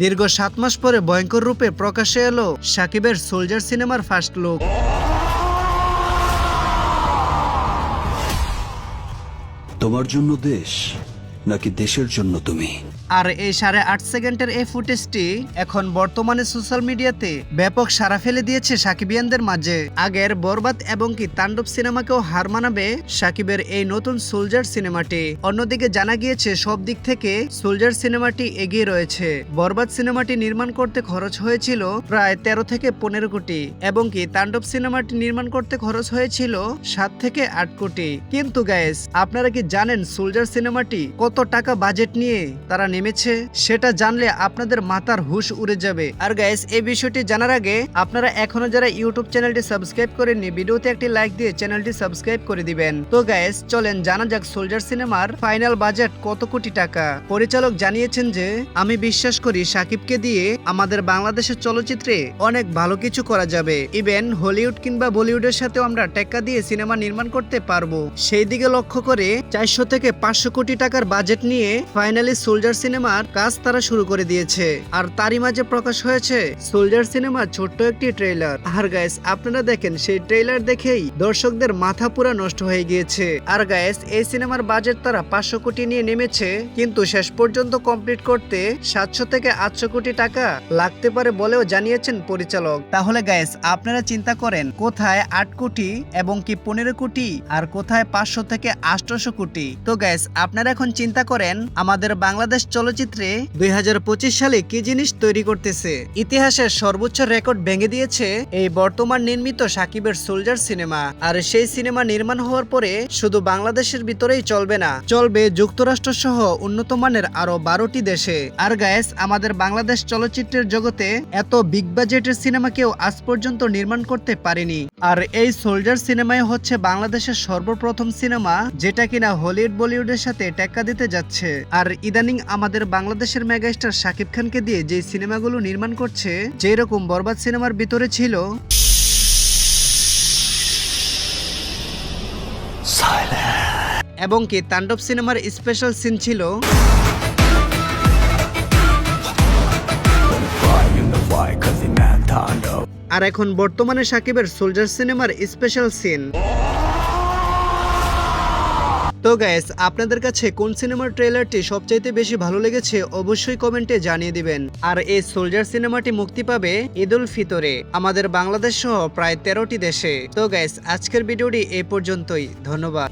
দীর্ঘ সাত মাস পরে ভয়ঙ্কর রূপে প্রকাশে এলো সাকিবের সোলজার সিনেমার ফার্স্ট লুক। তোমার জন্য দেশ নাকি দেশের জন্য তুমি। আর এই সাড়ে আট সেকেন্ডের এই ফুটেজটি এখন বর্তমানে সোশ্যাল মিডিয়াতে ব্যাপক সাড়া ফেলে দিয়েছে সাকিবিয়ানদের মাঝে। আগের বরবাদ এবং কি তাণ্ডব সিনেমাকেও হার মানাবে সাকিবের এই নতুন সোলজার সিনেমাটি। অন্যদিকে জানা গিয়েছে, সব দিক থেকে সোলজার সিনেমাটি এগিয়ে রয়েছে। বরবাদ সিনেমাটি নির্মাণ করতে খরচ হয়েছিল প্রায় তেরো থেকে পনেরো কোটি এবং কি তাণ্ডব সিনেমাটি নির্মাণ করতে খরচ হয়েছিল সাত থেকে আট কোটি। কিন্তু গায়েস আপনারা কি জানেন সোলজার সিনেমাটি কত টাকা বাজেট নিয়ে তারা নেমেছে, সেটা জানলে আপনাদের মাথার হুশ উড়ে যাবে। আর গাইস এই বিষয়টি জানার আগে আপনারা এখনও যারা ইউটিউব চ্যানেলটি সাবস্ক্রাইব করেননি, ভিডিওতে একটি লাইক দিয়ে চ্যানেলটি সাবস্ক্রাইব করে দিবেন। তো গাইস চলেন জানা যাক সোলজার সিনেমার ফাইনাল বাজেট কত কোটি টাকা। পরিচালক জানিয়েছেন যে, আমি বিশ্বাস করি সাকিবকে দিয়ে আমাদের বাংলাদেশের চলচ্চিত্রে অনেক ভালো কিছু করা যাবে। ইভেন হলিউড কিংবা বলিউডের সাথেও আমরা টেক্কা দিয়ে সিনেমা নির্মাণ করতে পারব। সেই দিকে লক্ষ্য করে চারশো থেকে পাঁচশো কোটি টাকার বাজেট নিয়ে ফাইনালি সোলজার সিনেমার কাজ তারা শুরু করে দিয়েছে। আর তারই মাঝে প্রকাশ হয়েছে সোলজার সিনেমার ছোট্ট একটি ট্রেলার আর গাইস আপনারা দেখেন, সেই ট্রেলার দেখেই দর্শকদের মাথা পুরা নষ্ট হয়ে গিয়েছে। আর গাইস এই সিনেমার বাজেট তারা পাঁচশো কোটি নিয়ে নেমেছে, কিন্তু শেষ পর্যন্ত কমপ্লিট করতে সাতশো থেকে আটশো কোটি টাকা লাগতে পারে বলেও জানিয়েছেন পরিচালক। তাহলে গাইস আপনারা চিন্তা করেন, কোথায় আট কোটি এবং কি পনেরো কোটি, আর কোথায় পাঁচশো থেকে আটশো কোটি? তো গ্যাস আপনারা এখন চিন্তা করেন, আমাদের বাংলাদেশ চলচ্চিত্রে দুই হাজার পঁচিশ সালে কি জিনিস তৈরি করতেছে? ইতিহাসের সর্বোচ্চ রেকর্ড ভেঙে দিয়েছে এই বর্তমান নির্মিত সাকিবের সোলজার সিনেমা। আর সেই সিনেমা নির্মাণ হওয়ার পরে শুধু বাংলাদেশের ভিতরেই চলবে না, চলবে যুক্তরাষ্ট্র সহ উন্নত মানের আরও বারোটি দেশে। আর গ্যাস আমাদের বাংলাদেশ চলচ্চিত্রের জগতে এত বিগ বাজেটের সিনেমা কেউ আজ পর্যন্ত নির্মাণ করতে পারেনি। আর এই সোলজার সিনেমাই হচ্ছে বাংলাদেশের সর্বপ্রথম সিনেমা, যেটা কিনা হলিউড বলিউডের সাথে টেক্কা দিতে যাচ্ছে। আর ইদানিং আমাদের বাংলাদেশের মেগাস্টার শাকিব খানকে দিয়ে যে সিনেমাগুলো নির্মাণ করছে যেরকম বরবাদ সিনেমার ভিতরে ছিল। এবং কি তাণ্ডব সিনেমার স্পেশাল সিন ছিল। আর এখন বর্তমানে সাকিবের সোলজার সিনেমার স্পেশাল সিন তো গ্যাস আপনাদের কাছে কোন সিনেমার ট্রেলারটি সবচাইতে বেশি ভালো লেগেছে অবশ্যই কমেন্টে জানিয়ে দিবেন। আর এই সোলজার সিনেমাটি মুক্তি পাবে ঈদ উল ফিতরে, আমাদের বাংলাদেশ সহ প্রায় তেরোটি দেশে। তো গ্যাস আজকের ভিডিওটি এ পর্যন্তই, ধন্যবাদ।